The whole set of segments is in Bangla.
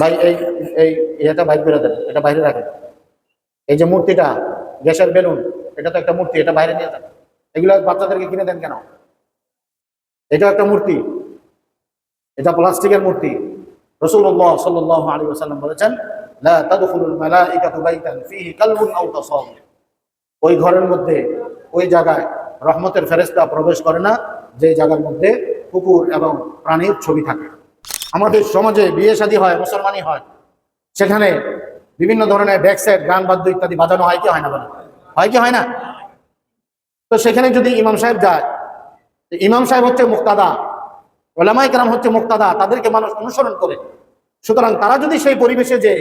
ভাই, এই এই এটা বাইর করে দেন, এটা বাইরে রাখেন। এই যে মূর্তিটা, গ্যাসের বেলুন, এটা তো একটা মূর্তি, এটা বাইরে নিয়ে যান। এগুলো বাচ্চাদেরকে কিনে দেন কেন? এটা একটা মূর্তি। এটা প্লাস্টিকের মূর্তি। রসুল্লাহ সাল্লাহ আলী ওসাল্লাম বলেছেন ওই ঘরের মধ্যে, ওই জায়গায় রহমতের ফেরেশতা প্রবেশ করে না, যে জায়গার মধ্যে কুকুর এবং প্রাণীর ছবি থাকে। আমাদের সমাজে বিয়ে শাদী হয়, মুসলমানি হয়, সেখানে বিভিন্ন ধরনের ব্যাকসেট গান বাদ্য ইত্যাদি বাজানো হয়, কি হয় না বলে হয় কি হয় না? তো সেখানে যদি ইমাম সাহেব যায় ইমাম সাহেব হচ্ছে মুক্তাদা ওলামাই কেরাম হচ্ছে মুক্তাদা, তাদেরকে মানুষ অনুসরণ করে। সুতরাং তারা যদি সেই পরিবেশে যে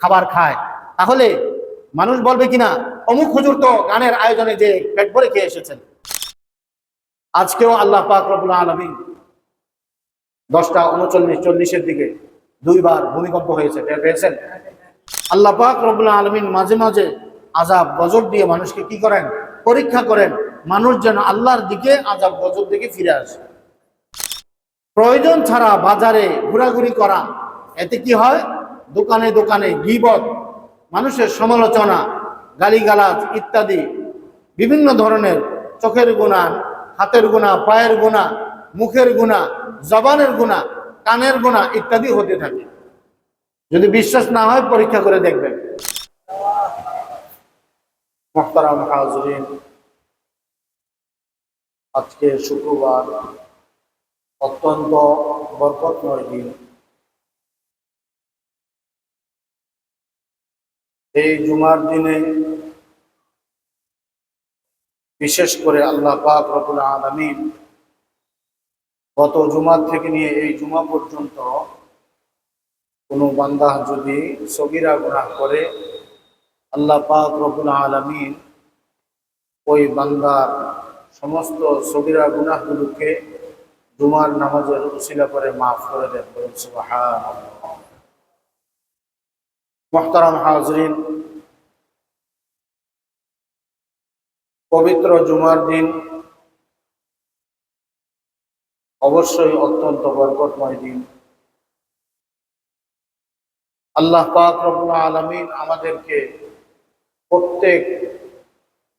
খাবার খায়, তাহলে মানুষ বলবে কিনা অমুক হুজুর তো গানের আয়োজনে যে পেট ভরে খেয়ে এসেছেন। আজকেও আল্লাহ পাক রবুল্লা আলমিন দশটা উনচল্লিশ, চল্লিশের দিকে দুইবার ভূমিকম্প হয়েছে, টের পেয়েছেন? আল্লাহ পাক রবুল্লা আলমিন মাঝে মাঝে আজাব গজব দিয়ে মানুষকে কি করেন? পরীক্ষা করেন, মানুষ যেন আল্লাহর দিকে আজাব গজব দিকে ফিরে আসে। প্রয়োজন ছাড়া বাজারে ঘোরাঘুরি করা, এতে কি হয়? দোকানে দোকানে গিবত, মানুষের সমালোচনা, গালিগালাজ ইত্যাদি, বিভিন্ন ধরনের চোখের গুণা, হাতের গুণা, পায়ের গুণা, মুখের গুণা জবানের গুণা, কানের গুণা ইত্যাদি হতে থাকে। যদি বিশ্বাস না হয়, পরীক্ষা করে দেখবেন। আজকে শুক্রবার, অত্যন্ত বরকতময় দিন। এই জুমার দিনে বিশেষ করে আল্লাহ পাক রবুল আলমিন গত জুমার থেকে নিয়ে এই জুমা পর্যন্ত কোনো বান্দা যদি সগিরা গুনাহ করে, আল্লাহ পাক রবুল আলমিন ওই বান্দার সমস্ত সগিরা গুনাহগুলোকে জুমার নামাজের উসিলা করে মাফ করে দেন মোহতারাম হাজরিন, পবিত্র জুমার দিন অবশ্যই অত্যন্ত বরকতময় দিন। আল্লাহ পাক রব্বুল আলমিন আমাদেরকে প্রত্যেক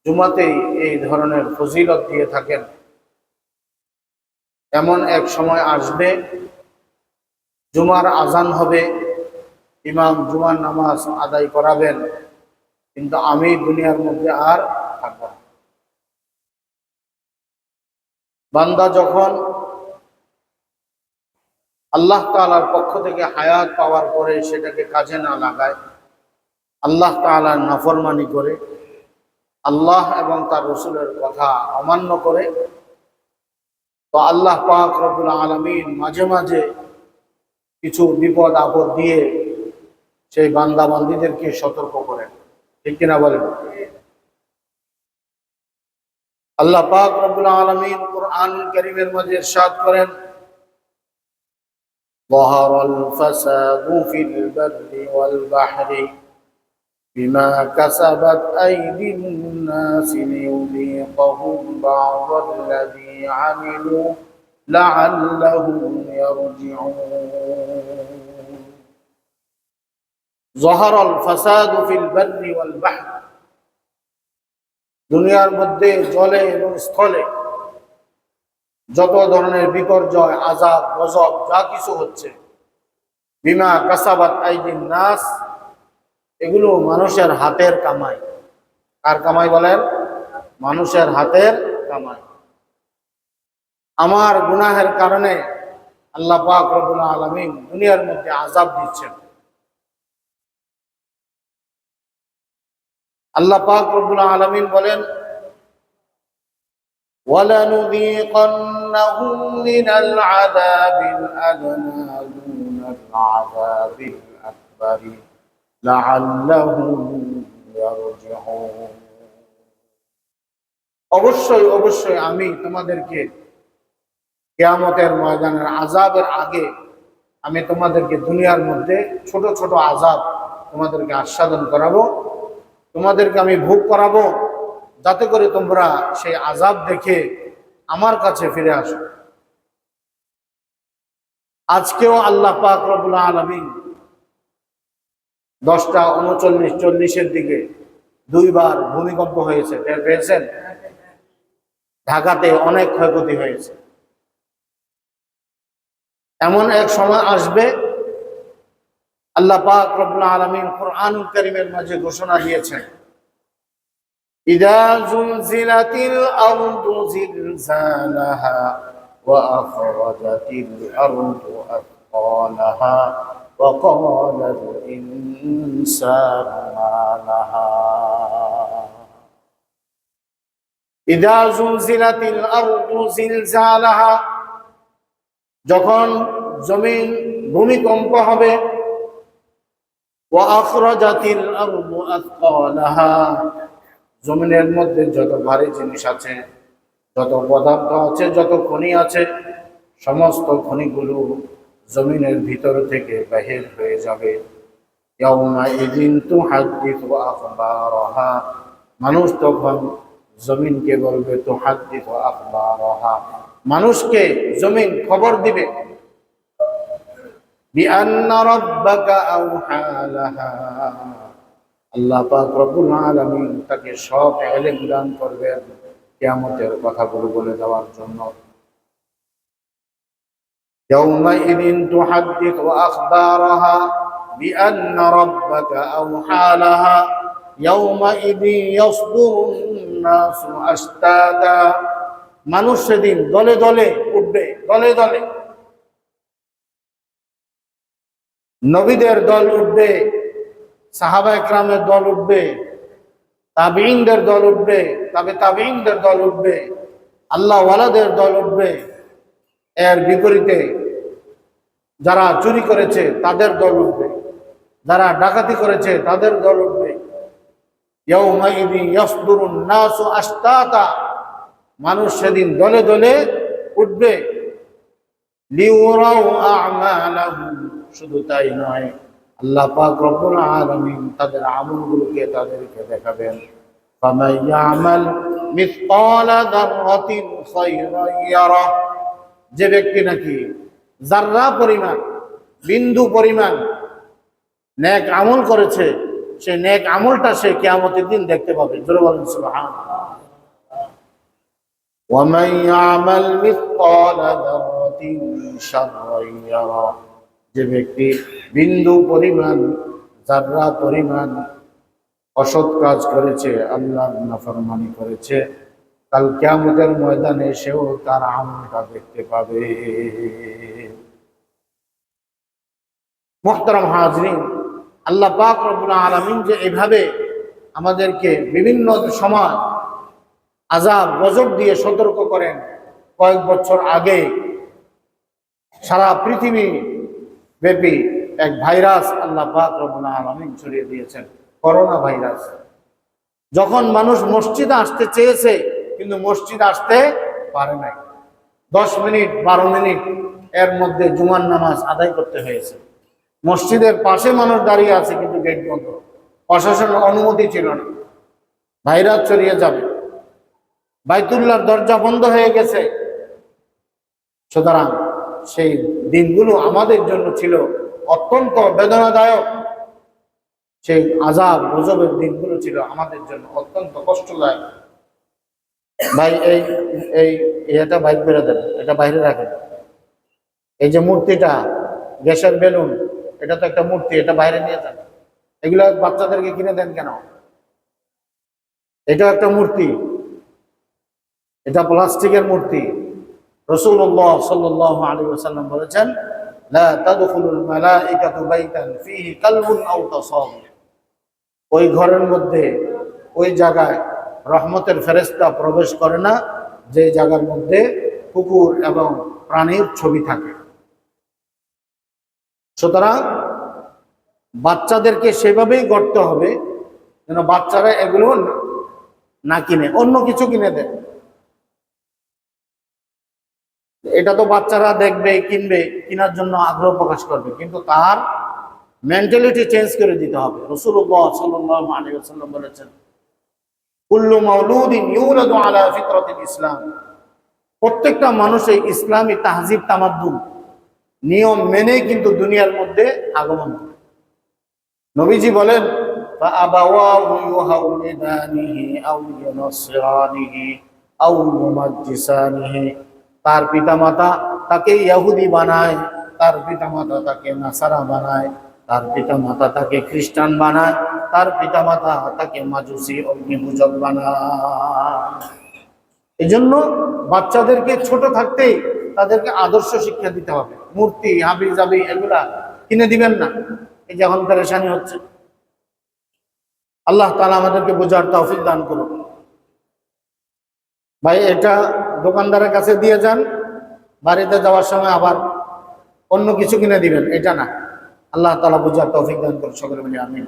জুমাতেই এই ধরনের ফজিলত দিয়ে থাকেন। এমন এক সময় আসবে, জুমার আজান হবে, ইমাম জুমার নামাজ আদায় করাবেন, কিন্তু আমি দুনিয়ার মধ্যে আর থাকব বান্দা যখন আল্লাহ তালার পক্ষ থেকে হায়াত পাওয়ার পরে সেটাকে কাজে না লাগায়। আল্লাহ তালার নাফরমানি করে, আল্লাহ এবং তার রসুলের কথা অমান্য করে। তো আল্লাহ পাক রবুল আলমিন মাঝে মাঝে কিছু বিপদ আপদ দিয়ে সেই বান্দা বান্দিদেরকে সতর্ক করেন। ঠিক কিনা বলেন? আল্লাহ পাক রবুল আলমিন কোরআন করিমের মাঝে সাদ করেন ظهر الفساد في البر والبحر بما كسبت أيدي الناس ليذيقهم بعض الذي عملوا لعلهم يرجعون ظهر الفساد في البر والبحر দুনিয়ার মধ্যে জলে এবং স্থলে যত ধরনের বিপর্যয়, আজাব, গজব, যা কিছু হচ্ছে, বিমা কাসাবাত আইদিন নাস, এগুলো মানুষের হাতের কামাই। কার কামাই বলেন? মানুষের হাতের কামাই। আমার গুনাহের কারণে আল্লাহ পাক রবুল আলমিন দুনিয়ার মধ্যে আজাব দিচ্ছেন। আল্লাহ পাক রবুল আলমিন বলেন ولنذيقنهم من العذاب الأدنى دون العذاب الأكبر لعلهم يرجعون অবশ্যই অবশ্যই আমি তোমাদেরকে কেয়ামতের ময়দানের আজাবের আগে আমি তোমাদেরকে দুনিয়ার মধ্যে ছোট ছোট আজাব তোমাদেরকে আস্বাদন করাবো তোমাদেরকে আমি ভোগ করাবো যাতে করে তোমরা সেই আজাব দেখে আমার কাছে ফিরে আসো। আজকেও আল্লাহ পাক আলমিন দশটা উনচল্লিশ চল্লিশের দিকে দুইবার ভূমিকম্প হয়েছে, টের পেয়েছেন? ঢাকাতে অনেক ক্ষয়ক্ষতি হয়েছে। এমন এক সময় আসবে, আল্লাহ পাক রব্বুল আলামিন কোরআনুল কারীমের মাঝে ঘোষণা দিয়েছেন। আরদু জিলজালাহা ওয়া আখরাজাতিল আরদু আথqalaha ওয়া ক্বালাল ইনসানু মা লাহা। ইদা জুলজিলাতিল আরদু জিলজালাহা, যখন জমিন ভূমিকম্প হবে ওয়াখরাজাতিল আরদু আথqalaha জমিনের মধ্যে যত ভারী জিনিস আছে, যত পদার্থ আছে, যত খনি আছে, সমস্ত খনিগুলো জমিনের ভিতর থেকে বাহির হয়ে যাবে। মানুষ তখন জমিনকে বলবে তো হাত দিত আখবা মানুষকে জমিন খবর দিবে। রব্বাকা আল্লাহ পাক রব্বুল আলামিন তাকে সব ইলম দান করবেন কিয়ামতের কথাগুলো বলে দেওয়ার জন্য يومئذ تحدث أخبارها بأن ربك أوحى لها يومئذ يصدر الناس أشتاتا মানুষ সেদিন দলে দলে উঠবে দলে দলে নবীদের দল উঠবে সাহাবা একরামের দল উঠবে তাবিনদের দল উঠবে, তবে তাবিনদের দল উঠবে, আল্লাহ ওয়ালাদের দল উঠবে। এর বিপরীতে যারা চুরি করেছে, তাদের দল উঠবে। যারা ডাকাতি করেছে, তাদের দল উঠবে। মানুষ সেদিন দলে দলে উঠবে। শুধু তাই নয়। আল্লাহ পাক রব্বুল আলামিন তাদের আমলগুলোকে তাদেরকে দেখাবেন ফামান ইয়ামাল মিসকালা যাররাতিন খায়রান ইয়ারা যে ব্যক্তি নাকি যাররা পরিমাণ বিন্দু পরিমাণ নেক আমল করেছে সে নেক আমলটা সে কিয়ামতের দিন দেখতে পাবে জোরে বলেন সুবহানাল্লাহ ومن يعمل مثقال ذرة شرا يره যে ব্যক্তি বিন্দু পরিমাণ যার্রা পরিমাণ, অসৎ কাজ করেছে, আল্লাহ নাফরমানি করেছে। কাল কিয়ামতের ময়দানে সেও তার আমলটা দেখতে পাবে। মোহতারাম হাজরিন, আল্লাহ পাক রব্বুল আলামিন যে এভাবে আমাদেরকে বিভিন্ন সময় আজাব গজব দিয়ে সতর্ক করেন, কয়েক বছর আগে সারা পৃথিবী ব্যাপী এক ভাইরাস আল্লাহ পাক রব্বুল আলামিন ছড়িয়ে দিয়েছেন, করোনা ভাইরাস। যখন মানুষ মসজিদে আসতে চেয়েছে, কিন্তু মসজিদ আসতে পারে নাই। দশ মিনিট, বারো মিনিট এর মধ্যে জুমার নামাজ আদায় করতে হয়েছে। মসজিদের পাশে মানুষ দাঁড়িয়ে আছে, কিন্তু গেট বন্ধ। প্রশাসনের অনুমতি ছিল না। ভাইরাস ছড়িয়ে যাবে। বাইতুল্লাহর দরজা বন্ধ হয়ে গেছে। সুতরাং সেই দিনগুলো আমাদের জন্য ছিল অত্যন্ত বেদনাদায়ক। সেই আজাব গজবের দিনগুলো ছিল আমাদের জন্য অত্যন্ত কষ্টদায়ক। ভাই, এই এই এটা বাইক বেরো দেন, এটা বাইরে রাখেন। এই যে মূর্তিটা, গ্যাসের বেলুন, এটা তো একটা মূর্তি, এটা বাইরে নিয়ে যান। এগুলো বাচ্চাদেরকে কিনে দেন কেন? এটা একটা মূর্তি। এটা প্লাস্টিকের মূর্তি। রসুল্লাহ সাল্লাহ আলী ওসাল্লাম বলেছেন লা তাদখুলুল মালাইকাতু বাইতান, ফীহি কালবুন আও তাসাবির। ওই ঘরের মধ্যে, ওই জায়গায় রহমতের ফেরেশতা প্রবেশ করে না, যে জায়গার মধ্যে কুকুর এবং প্রাণীর ছবি থাকে। সুতরাং বাচ্চাদেরকে সেভাবেই গড়তে হবে, যেন বাচ্চারা এগুলো না কিনে, অন্য কিছু কিনে দেয়। এটা তো বাচ্চারা দেখবে, কিনবে, কেনার জন্য আগ্রহ প্রকাশ করবে। কিন্তু তার মেন্টালিটি চেঞ্জ করে দিতে হবে। রসুল সাল্লাম বলেছেন ইসলাম। প্রত্যেকটা মানুষের ইসলামী তাহজিব তামাদ্দুন, নিয়ম মেনে কিন্তু দুনিয়ার মধ্যে আগমন করে নবীজি বলেন আবাওয়াহু তার পিতামাতা তাকে ইয়াহুদি বানায়, তার পিতামাতা তাকে নাসারা বানায়, তার পিতামাতা তাকে খ্রিস্টান বানায়, তার পিতামাতা তাকে মাজুসি অগ্নিপূজক বানায়। এই জন্য বাচ্চাদেরকে ছোট থাকতেই তাদেরকে আদর্শ শিক্ষা দিতে হবে। মূর্তি, হাবি জাবি এগুলা কিনে দিবেন না। এই যখন পেরেশানি হচ্ছে। আল্লাহ তালা আমাদেরকে বোঝার তৌফিক দান করুন। ভাই, এটা দোকানদারের কাছে দিয়ে যান, বাড়িতে যাওয়ার সময় আবার অন্য কিছু কিনে দিবেন, এটা না। আল্লাহ তালা বোঝার তৌফিক দান করুন সকলে মিলে আমি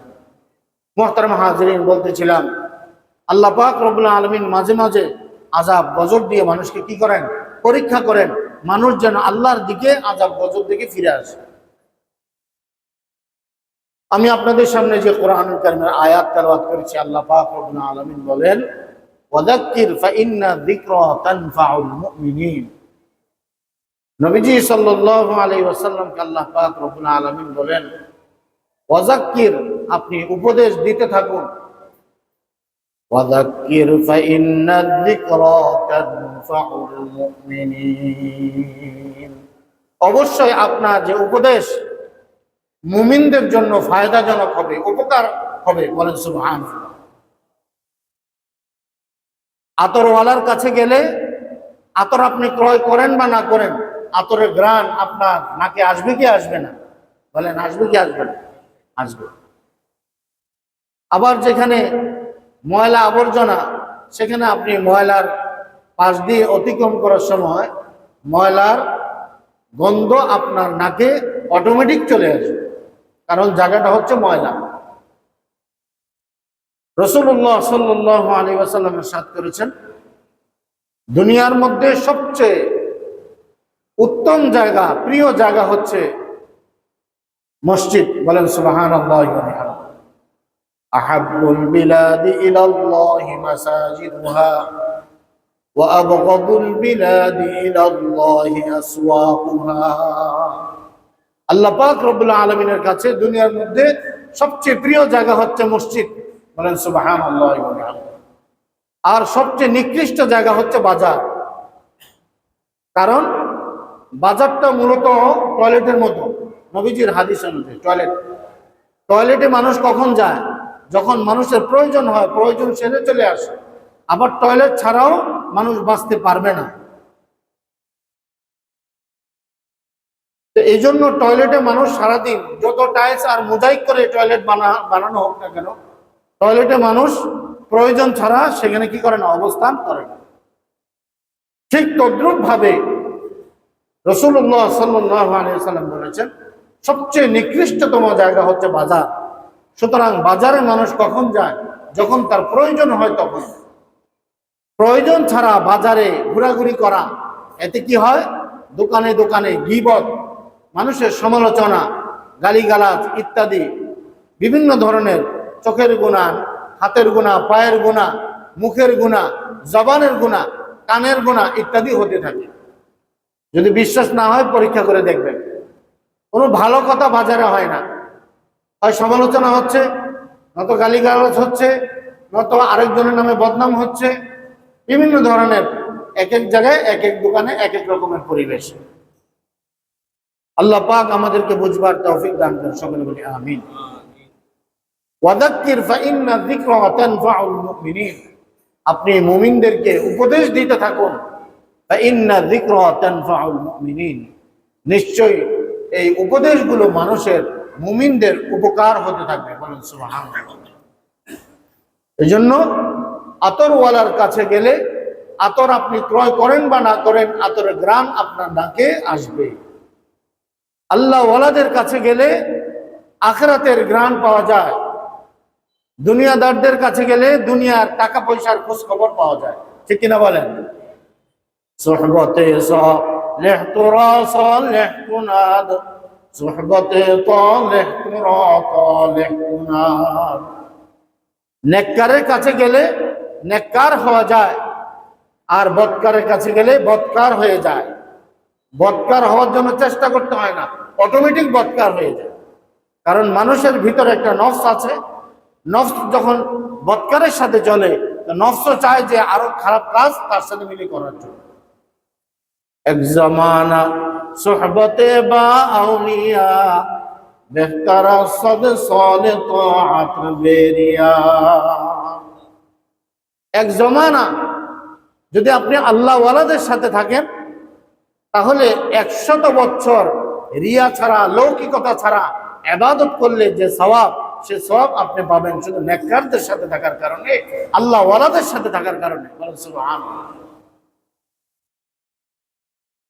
মোহতারাম হাজরিন, বলতেছিলাম, আল্লাহ পাক রবুল্লা আলমিন মাঝে মাঝে আজাব গজব দিয়ে মানুষকে কি করেন? পরীক্ষা করেন, মানুষ যেন আল্লাহর দিকে আজাব গজব দিকে ফিরে আসে। আমি আপনাদের সামনে যে কোরআন কারিমের আয়াত তেলাওয়াত করেছি, আল্লাহ পাক রব্বুল আলামিন বলেন ওয়াদাক্কির ফাইন্না যিকরা তানফাউল মুমিনিন। নবীজি সাল্লাল্লাহু আলাইহি ওয়াসাল্লামকে আল্লাহ পাক রব্বুল আলামিন বলেন ওয়াজাক্কির আপনি উপদেশ দিতে থাকুন। ওয়াদাক্কির ফাইন্না যিকরা তানফাউল মুমিনিন। অবশ্যই আপনার যে উপদেশ মুমিনদের জন্য ফায়দাজনক হবে, উপকার হবে বলেন সুবহান আতরওয়ালার কাছে গেলে আতর আপনি ক্রয় করেন বা না করেন, আতরের গ্রান আপনার, নাকে আসবে কি আসবে না? বলেন, আসবে কি আসবে না? আসবে। আবার যেখানে ময়লা আবর্জনা, সেখানে আপনি ময়লার পাশ দিয়ে অতিক্রম করার সময় ময়লার গন্ধ আপনার নাকে অটোমেটিক চলে আসবে। কারণ জায়গাটা হচ্ছে ময়লা। রসুল্লাহ সাল্লাহ আলী আসাল্লামের সাথ করেছেন। দুনিয়ার মধ্যে সবচেয়ে উত্তম জায়গা, প্রিয় জায়গা হচ্ছে মসজিদ। বলেন আল্লাপাক রবুল্লা আলমিনের কাছে দুনিয়ার মধ্যে সবচেয়ে প্রিয় জায়গা হচ্ছে মসজিদ। বলেন সুবাহান আর সবচেয়ে নিকৃষ্ট জায়গা হচ্ছে বাজার। কারণ বাজারটা মূলত টয়লেটের মতো। নবীজির হাদিস অনুযায়ী, টয়লেট। টয়লেটে মানুষ কখন যায়? যখন মানুষের প্রয়োজন হয়, প্রয়োজন সেরে চলে আসে। আবার টয়লেট ছাড়াও মানুষ বাঁচতে পারবে না। এই জন্য টয়লেটে মানুষ সারাদিন যত টাইলস আর মোজাইক করে টয়লেট বানা, বানানো হোক না কেন টয়লেটে মানুষ প্রয়োজন ছাড়া সেখানে কি করে না, অবস্থান করে না। ঠিক তদ্রুপ ভাবে রসুল্লাহ সাল্লাম বলেছেন, সবচেয়ে নিকৃষ্টতম জায়গা হচ্ছে বাজার। সুতরাং বাজারে মানুষ কখন যায়? যখন তার প্রয়োজন হয় তখন। প্রয়োজন ছাড়া বাজারে ঘোরাঘুরি করা, এতে কি হয়? দোকানে দোকানে গিবত, মানুষের সমালোচনা, গালিগালাজ ইত্যাদি বিভিন্ন ধরনের চোখের গুণা, হাতের গুণা, পায়ের গুণা, মুখের গুণা, জবানের গুণা, কানের গুণা ইত্যাদি হতে থাকে। যদি বিশ্বাস না হয় পরীক্ষা করে দেখবেন। কোনো ভালো কথা বাজারে হয় না। হয় সমালোচনা হচ্ছে নত গালিগালাজ হচ্ছে নত আরেকজনের নামে বদনাম হচ্ছে। বিভিন্ন ধরনের এক এক জায়গায় এক এক দোকানে এক এক রকমের পরিবেশ। আল্লাহ পাক আমাদেরকে বুঝবার তৌফিক দান করেন, সকলে বলি আমিন। ওয়াদাক্কির ফাইন্না যিকরা তানফাউল মুমিনিন। আপনি মুমিনদেরকে উপদেশ দিতে থাকুন। ফাইন্না যিকরা তানফাউল মুমিনিন। নিশ্চয়ই এই উপদেশগুলো মানুষের, মুমিনদের উপকার হতে থাকবে। বলেন, সুবহানাল্লাহ। এই জন্য আতরওয়ালার কাছে গেলে আতর আপনি ক্রয় করেন বা না করেন, আতরের গ্রাম আপনার নাকে আসবে। আল্লাহ ওয়ালাদের কাছে গেলে আখরাতের গ্রাম পাওয়া যায়। দুনিয়াদারদের কাছে গেলে দুনিয়ার টাকা পয়সার খোঁজ খবর পাওয়া যায় ঠিক কিনা বলেন সোহবতে صالح ترى صالح تناد صحبته طالح ترى طالح تناد নেককারের কাছে গেলে নেককার হওয়া যায় আর বৎকারের কাছে গেলে বৎকার হয়ে যায় বৎকার হওয়ার জন্য চেষ্টা করতে হয় না অটোমেটিক বৎকার হয়ে যায় কারণ মানুষের ভিতরে একটা নফস আছে নফস যখন বৎকারের সাথে চলে নফস চায় যে আরও খারাপ কাজ তার সাথে মিলে করার জন্য। এক জমানা সোহবতে এক জমানা যদি আপনি আল্লাহ ওয়ালাদের সাথে থাকেন, তাহলে একশত বছর রিয়া ছাড়া, লৌকিকতা ছাড়া, এবাদত করলে যে সওয়াব সে সব আপনি পাবেন শুধু নেককারদের সাথে থাকার কারণে, আল্লাহ ওয়ালাদের সাথে থাকার কারণে।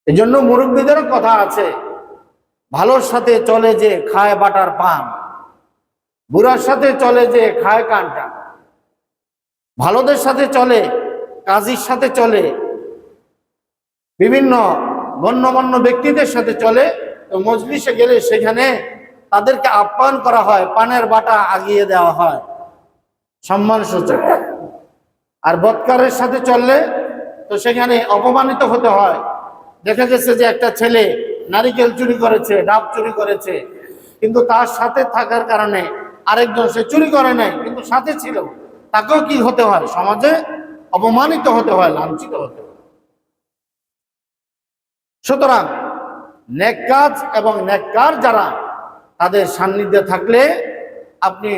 এই জন্য মুরব্বীদেরও কথা আছে, ভালোর সাথে চলে যে খায় বাটার পান, বুড়ার সাথে চলে যে খায় কানটা, ভালোদের সাথে চলে, কাজীর সাথে চলে, বিভিন্ন গণ্যমান্য ব্যক্তিদের সাথে চলে, তো মজলিসে গেলে সেখানে তাদেরকে আপ্যায়ন করা হয়, পানের বাটা আগিয়ে দেওয়া হয়। সম্মান সূচক আর বৎকারের সাথে চললে তো সেখানে অপমানিত হতে হয়। দেখা গেছে যে একটা ছেলে নারিকেল চুরি করেছে, ডাব চুরি করেছে, কিন্তু তার সাথে থাকার কারণে আরেকজন সে চুরি করে নাই, কিন্তু সাথে ছিল। তাকেও কি হতে হয়? সমাজে অপমানিত হতে হয়, লাঞ্ছিত হতে হয়। সুতরাং নেক কাজ এবং নেককার যারা তাদের সান্নিধ্যে থাকলে আপনি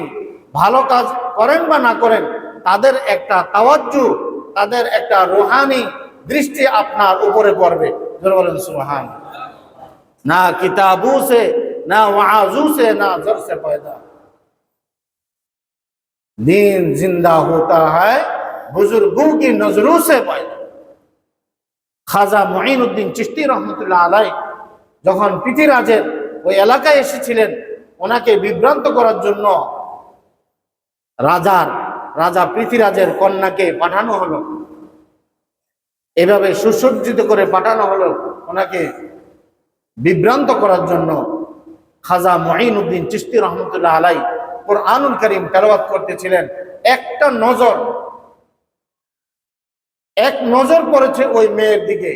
ভালো কাজ করেন বা না করেন, তাদের একটা তাওয়াজ্জু, তাদের একটা রোহানি দৃষ্টি আপনার উপরে পড়বে। বলেন না কিতাবু সে না ওয়াজু সে না জর সে পয়দা। দিন জিন্দা হতা হয় بزرگوں কি নজরু সে পয়দা। খাজা মহিন উদ্দিন চিস্তি রহমতুল্লাহ আলাই যখন পৃথিবীরাজের ওই এলাকায় এসেছিলেন। ওনাকে বিভ্রান্ত করার জন্য রাজার, রাজা পৃথিরাজের কন্যাকে পাঠানো হলো। এভাবে সুসজ্জিত করে পাঠানো হলো ওনাকে বিভ্রান্ত করার জন্য। খাজা মঈনুদ্দিন চিস্তি রহমতুল্লাহ আলাই কোরআনুল করিম তেলাওয়াত করতেছিলেন। একটা নজর, এক নজর পড়েছে ওই মেয়ের দিকে।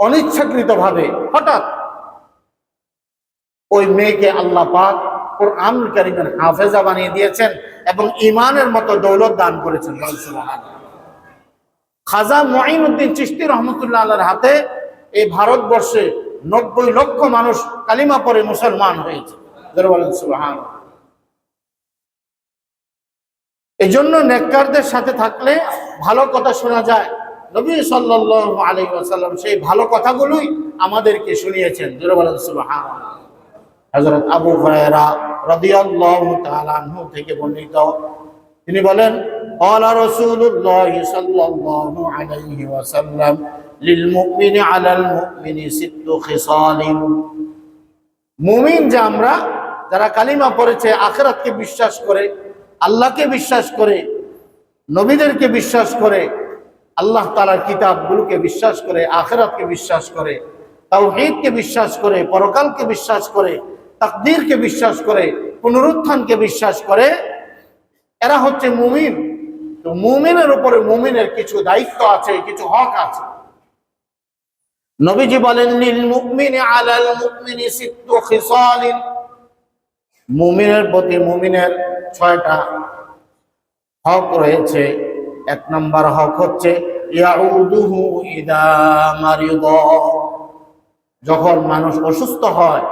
অনিচ্ছাকৃত ভাবে হঠাৎ ওই মেয়েকে আল্লাহ পাক কোরআনুল করিমের হাফেজা বানিয়ে দিয়েছেন এবং ইমানের মতো দৌলত দান করেছেন। খাজা মঈনুদ্দিন চিস্তি রহমতুল্লাহ আল্লাহর হাতে এই ভারতবর্ষে নব্বই লক্ষ মানুষ কালিমা পরে মুসলমান হয়েছে। এই জন্য নেককারদের সাথে থাকলে ভালো কথা শোনা যায়। নবী আলাইহি ওয়াসাল্লাম সেই ভালো কথাগুলোই আমাদেরকে শুনিয়েছেন। যারা বলেন সুবহান হযরত আবু হুরায়রা রাদিয়াল্লাহু তাআলা আনহু থেকে বর্ণিত তিনি বলেন قال رسول الله صلى الله عليه وسلم للمؤمن على المؤمن ست خصال মুমিন যে আমরা যারা কালিমা পড়েছে আখেরাতকে বিশ্বাস করে আল্লাহকে বিশ্বাস করে নবীদেরকে বিশ্বাস করে আল্লাহ তালার কিতাবগুলোকে বিশ্বাস করে আখেরাতকে বিশ্বাস করে তাওহীদকে বিশ্বাস করে পরকালকে বিশ্বাস করে তাকদীরকে বিশ্বাস করে, পুনরুত্থানকে বিশ্বাস করে, এরা হচ্ছে মুমিন। তো মুমিনের উপরে মুমিনের কিছু দায়িত্ব আছে, কিছু হক আছে। নবীজি বলেন, লিল মুমিনি আলাল মুমিনি সিত্তু খিসালিন। মুমিনের প্রতি মুমিনের ছয়টা হক রয়েছে। এক নম্বর হক হচ্ছে যখন মানুষ অসুস্থ হয়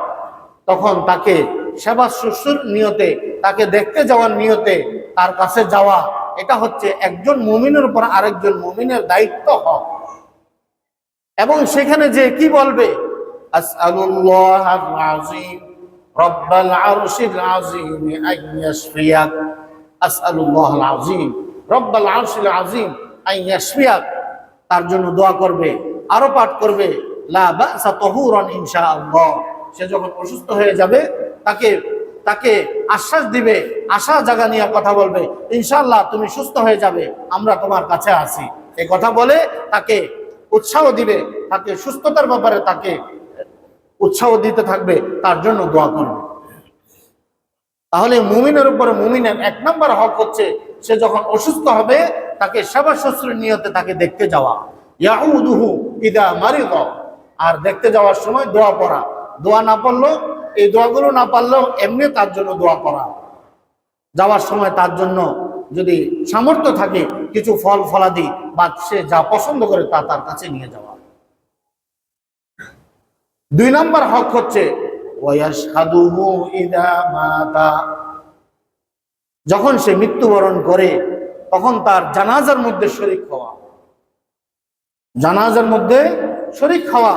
তখন তাকে সেবা শুশ্রূর নিয়তে, তাকে দেখতে যাওয়ার নিয়তে তার কাছে যাওয়া, এটা হচ্ছে একজন মুমিনের উপর আরেকজন মুমিনের দায়িত্ব হক। এবং সেখানে যে কি বলবে? তার জন্য দোয়া করবে, আরও পাঠ করবে, লা ইনশাআল্লাহ। সে যখন অসুস্থ হয়ে যাবে, তাকে তাকে আশ্বাস দিবে, আশা জাগা নিয়ে কথা বলবে, ইনশাআল্লাহ তুমি সুস্থ হয়ে যাবে, আমরা তোমার কাছে আছি। এই কথা বলে তাকে উৎসাহ দিবে, তাকে সুস্থতার ব্যাপারে তাকে উৎসাহ দিতে থাকবে, তার জন্য দোয়া করবে। তাহলে মুমিনের উপরে মুমিনের এক নম্বর হক হচ্ছে, সে যখন অসুস্থ হবে, তাকে সেবা শুশ্রূর নিয়তে তাকে দেখতে যাওয়া। ইয়াউদুহু ইদা মারিদ। আর দেখতে যাওয়ার সময় দোয়া পড়া। দোয়া না পড়ল, এই দোয়াগুলো না পারলেও এমনি তার জন্য দোয়া করা। যাওয়ার সময় তার জন্য যদি সামর্থ্য থাকে, কিছু ফল ফলাদি, বা সে যা পছন্দ করে তা তার কাছে নিয়ে যাওয়া। দুই নম্বর হক হচ্ছে যখন সে মৃত্যুবরণ করে, তখন তার জানাজার মধ্যে শরিক হওয়া। জানাজার মধ্যে শরিক হওয়া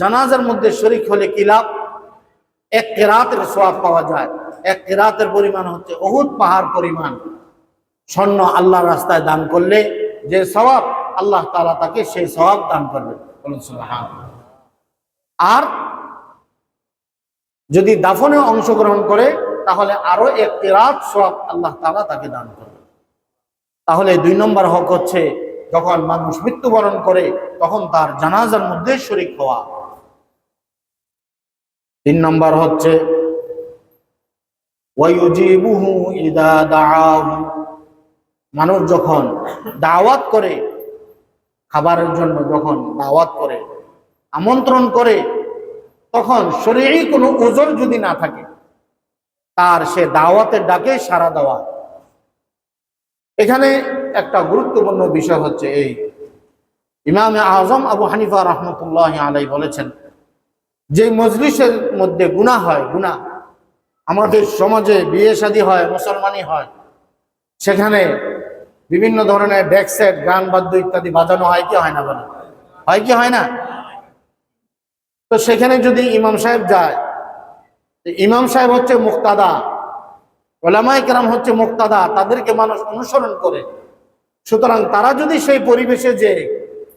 জানাজার মধ্যে শরিক হলে কি লাভ? এক কেরাতের সোয়াব পাওয়া যায়। এক কেরাতের পরিমাণ হচ্ছে অহুত পাহাড় পরিমাণ। স্বর্ণ আল্লাহ রাস্তায় দান করলে যে সবাব আল্লাহ তালা তাকে সেই সবাব দান করবে আর যদি দাফনে অংশগ্রহণ করে, তাহলে আরও এক কেরাত সোয়াব আল্লাহ তালা তাকে দান করবে তাহলে দুই নম্বর হক হচ্ছে, যখন মানুষ মৃত্যুবরণ করে, তখন তার জানাজার মধ্যে শরিক হওয়া। তিন নম্বর হচ্ছে মানুষ যখন দাওয়াত করে, খাবারের জন্য যখন দাওয়াত করে, আমন্ত্রণ করে, তখন শরীরই কোনো ওজন যদি না থাকে, তার সে দাওয়াতের ডাকে সাড়া দেওয়া। এখানে একটা গুরুত্বপূর্ণ বিষয় হচ্ছে এই। ইমামে আজম আবু হানিফা রহমতুল্লাহ আলাই বলেছেন যে মজলিসের মধ্যে গুণা হয় গুণা আমাদের সমাজে বিয়ে শাদী হয় মুসলমানি হয়। সেখানে বিভিন্ন ধরনের ডেকসেট গান বাদ্য ইত্যাদি বাজানো হয়, কি হয় না বলে? হয় কি হয় না? তো সেখানে যদি ইমাম সাহেব যায় ইমাম সাহেব হচ্ছে মুক্তাদা। ওলামাই কেরাম হচ্ছে মুক্তাদা, তাদেরকে মানুষ অনুসরণ করে। সুতরাং তারা যদি সেই পরিবেশে যে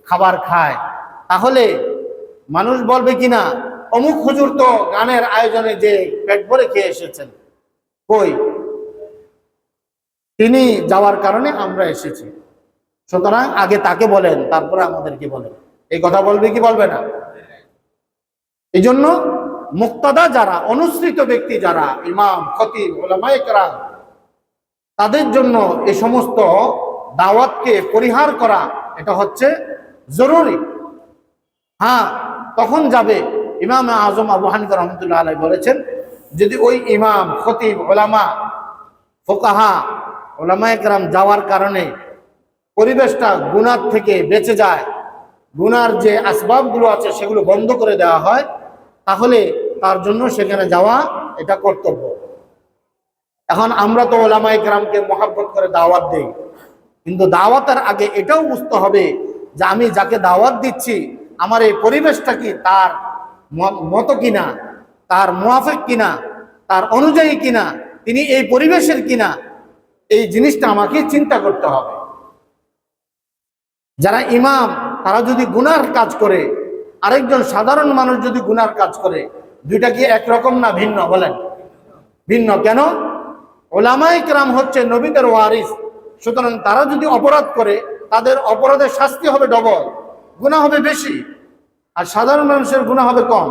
খাবার খায়, তাহলে মানুষ বলবে কিনা অমুক হুজুর তো গানের আয়োজনে যে পেট ভরে খেয়ে এসেছেন। কই? তিনি যাওয়ার কারণে আমরা এসেছি। সুতরাং আগে তাকে বলেন, তারপরে আমাদেরকে বলেন। এই কথা বলবে কি বলবে না? এই জন্য মুক্তাদা যারা, অনুসৃত ব্যক্তি যারা, ইমাম, খতিব ওলামাইকরা তাদের জন্য এ সমস্ত দাওয়াতকে পরিহার করা, এটা হচ্ছে জরুরি। হ্যাঁ তখন যাবে। ইমাম আজম আবু হানিফা রহমতুল্লাহ আলাই বলেছেন, যদি ওই ইমাম, খতিব ওলামা ফোকাহা ওলামা একরাম যাওয়ার কারণে পরিবেশটা গুনার থেকে বেঁচে যায়, গুনার যে আসবাবগুলো আছে সেগুলো বন্ধ করে দেওয়া হয়, তাহলে তার জন্য সেখানে যাওয়া এটা কর্তব্য। এখন আমরা তো ওলামাই গ্রামকে মহাব্বত করে দাওয়াত দিই, কিন্তু দাওয়াতের আগে এটাও বুঝতে হবে যে আমি যাকে দাওয়াত দিচ্ছি, আমার এই পরিবেশটা কি তার মতো কিনা, তার মুয়াফেক কিনা, তার অনুযায়ী কিনা, তিনি এই পরিবেশের কিনা, এই জিনিসটা আমাকে চিন্তা করতে হবে। যারা ইমাম, তারা যদি গুনার কাজ করে, আরেকজন সাধারণ মানুষ যদি গুনার কাজ করে, দুইটা কি একরকম না ভিন্ন বলেন? ভিন্ন কেন? ওলামাই কেরাম হচ্ছে নবীদের ওয়ারিস, সুতরাং তারা যদি অপরাধ করে, তাদের অপরাধের শাস্তি হবে ডবল গুণা হবে বেশি। আর সাধারণ মানুষের গুণা হবে কম।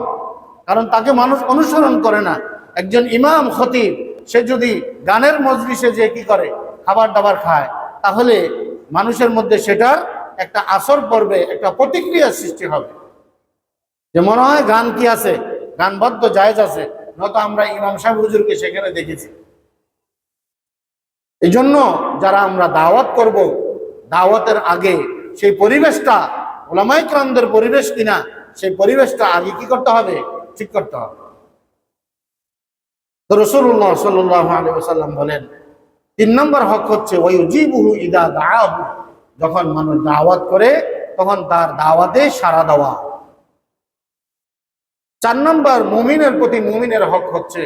কারণ তাকে মানুষ অনুসরণ করে না। একজন ইমাম, খতিব, সে যদি গানের মজলিসে যে কি করে? খাবার দাবার খায়। তাহলে মানুষের মধ্যে সেটার একটা আসর পড়বে, একটা প্রতিক্রিয়ার সৃষ্টি হবে। যে মনে হয় গান কি আছে? গান বদ্ধ জায়েজ আছে। নয়তো আমরা ইমাম সাহেব হুজুরকে সেখানে দেখেছি। এই জন্য যারা আমরা দাওয়াত করব, দাওয়াতের আগে সেই পরিবেশটা ওলামাই ক্রামদের পরিবেশ কিনা সেই পরিবেশটা আগে কি করতে হবে? ঠিক করতে হবে। তো রসুল্লাহ সাল্লাহ আলী বলেন, তিন নম্বর হক হচ্ছে ওই জিবুহু ইদা দাহু যখন মানুষ দাওয়াত করে, তখন তার দাওয়াতে সাড়া দেওয়া। চার নম্বর, মুমিনের প্রতি মুমিনের হক হচ্ছে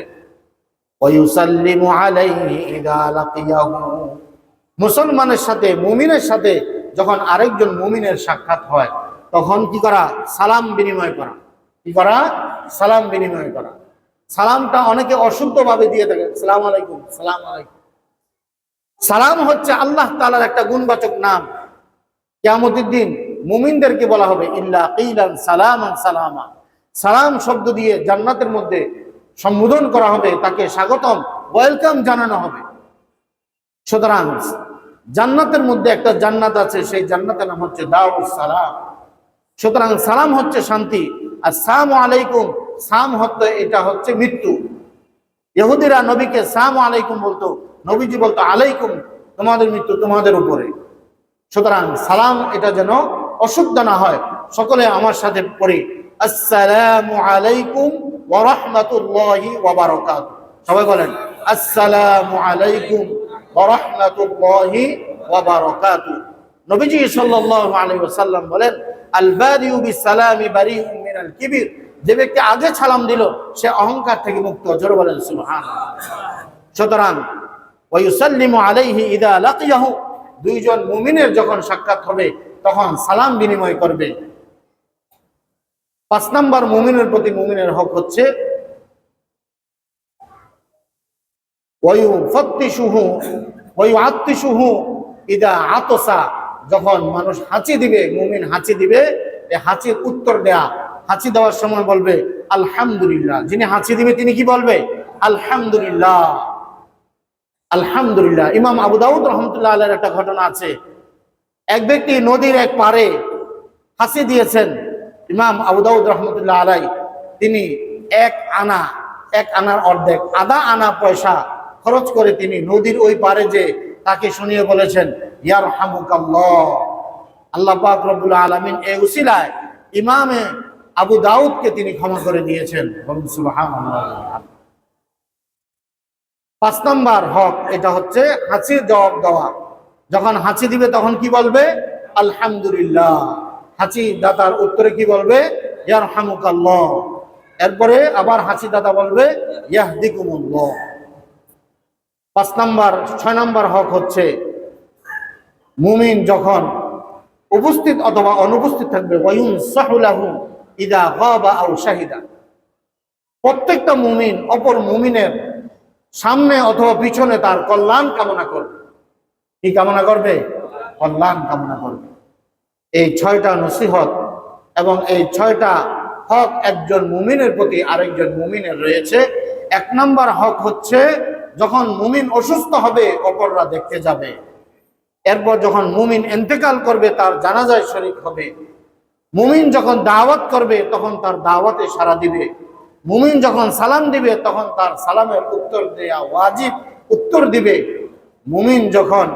মুসলমানের সাথে, মুমিনের সাথে যখন আরেকজন মুমিনের সাক্ষাৎ হয় তখন কি করা? সালাম বিনিময় করা। কি করা? সালাম বিনিময় করা। সালামটা অনেকে অশুদ্ধভাবে দিয়ে থাকে। সালাম আলাইকুম সালাম আলাইকুম। সালাম হচ্ছে আল্লাহ তাআলার একটা গুণবাচক নাম। কিয়ামতের দিন মুমিনদেরকে বলা হবে, ইল্লা কিলান সালামান সালামা। সালাম শব্দ দিয়ে জান্নাতের মধ্যে সম্বোধন করা হবে, তাকে স্বাগতম, ওয়েলকাম জানানো হবে। সুতরাং জান্নাতের মধ্যে একটা জান্নাত আছে, সেই জান্নাতের নাম হচ্ছে দাউস সালাম। সুতরাং সালাম হচ্ছে শান্তি, আর সাম আলাইকুম সাম হতো এটা হচ্ছে মৃত্যু। ইহুদিরা নবীকে সাম আলাইকুম বলতো, নবীজি বলতো আলাইকুম, তোমাদের মৃত্যু তোমাদের উপরে। সুতরাং সালাম এটা যেন অশুদ্ধ না হয়, সকলে আমার সাথে পড়ি। আসসালামু আলাইকুম ওয়া রাহমাতুল্লাহি ওয়া বারাকাতুহু। সবাই বলেন, আসসালামু আলাইকুম ওয়া রাহমাতুল্লাহি ওয়া বারাকাতুহু। নবীজি সাল্লাল্লাহু আলাইহি ওয়াসাল্লাম বলেন কিবির। যে ব্যক্তি আগে সালাম দিল, সে অহংকার থেকে মুক্ত, জোরে বলেন, সুবহানাল্লাহ। সুতরাং ওয়াইসাল্লিমু আলাইহি ইদা লাকিয়াহু, দুইজন মুমিনের যখন সাক্ষাৎ হবে, তখন সালাম বিনিময় করবে। পাঁচ নম্বর মুমিনের প্রতি মুমিনের হক হচ্ছে ওয়ু ফত্তিসুহু ওয়ু আত্মিসুহু ইদা আতসা যখন মানুষ হাঁচি দিবে, মুমিন হাঁচি দিবে, এ হাঁচির উত্তর দেয়া, হাঁচি দেওয়ার সময় বলবে, আলহামদুলিল্লাহ। যিনি হাঁচি দিবে, তিনি কি বলবে? আলহামদুলিল্লাহ। আলহামদুলিল্লাহ। ইমাম আবু দাউদ রহমতুল্লাহ একটা ঘটনা আছে। এক ব্যক্তি নদীর এক পারে হাসি দিয়েছেন ইমাম আবু দাউদ রহমতুল্লাহ আলাই তিনি এক আনা, এক আনার অর্ধেক, আধা আনা পয়সা খরচ করে তিনি নদীর ওই পারে যে তাকে শুনিয়ে বলেছেন ইয়ার আল্লাহ এ আবু দাউদকে তিনি ক্ষমা করে দিয়েছেন। পাঁচ নম্বর হক, এটা হচ্ছে হাঁচির জবাব দেওয়া। যখন হাঁচি দিবে তখন কি বলবে? আলহামদুলিল্লাহ। হাঁচি দাতার উত্তরে কি বলবে? এরপরে আবার হাঁচি দাদা বলবে পাঁচ নাম্বার, ছয় নাম্বার হক হচ্ছে মুমিন যখন উপস্থিত অথবা অনুপস্থিত থাকবে প্রত্যেকটা মুমিন অপর মুমিনের সামনে অথবা পিছনে তার কল্যাণ কামনা করবে। কি কামনা করবে? কল্যাণ কামনা করবে। এই ছয়টা নসিহত এবং এই ছয়টা হক একজন মুমিনের প্রতি আরেকজন মুমিনের রয়েছে। এক নম্বর হক হচ্ছে, যখন মুমিন অসুস্থ হবে, অপররা দেখতে যাবে। এরপর যখন মুমিন এন্তেকাল করবে, তার জানাজায় শরিক হবে। মুমিন যখন দাওয়াত করবে, তখন তার দাওয়াতে সাড়া দিবে। মুমিন যখন সালাম দিবে, তখন তার সালামের উত্তর দেয়া ওয়াজিব উত্তর দিবে। মুমিন যখন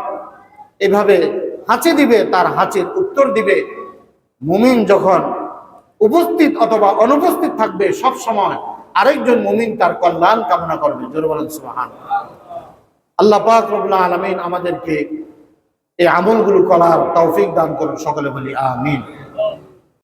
এভাবে হাঁচি দিবে, তার হাঁচির উত্তর দিবে। মুমিন যখন উপস্থিত অথবা অনুপস্থিত থাকবে, সব সময় আরেকজন মুমিন তার কল্যাণ কামনা করবে। জোর বলেন সুবহান আল্লাহ পাক রব্বুল আলামিন আমাদেরকে এই আমলগুলো করার তৌফিক দান করুন সকলে বলি আমিন।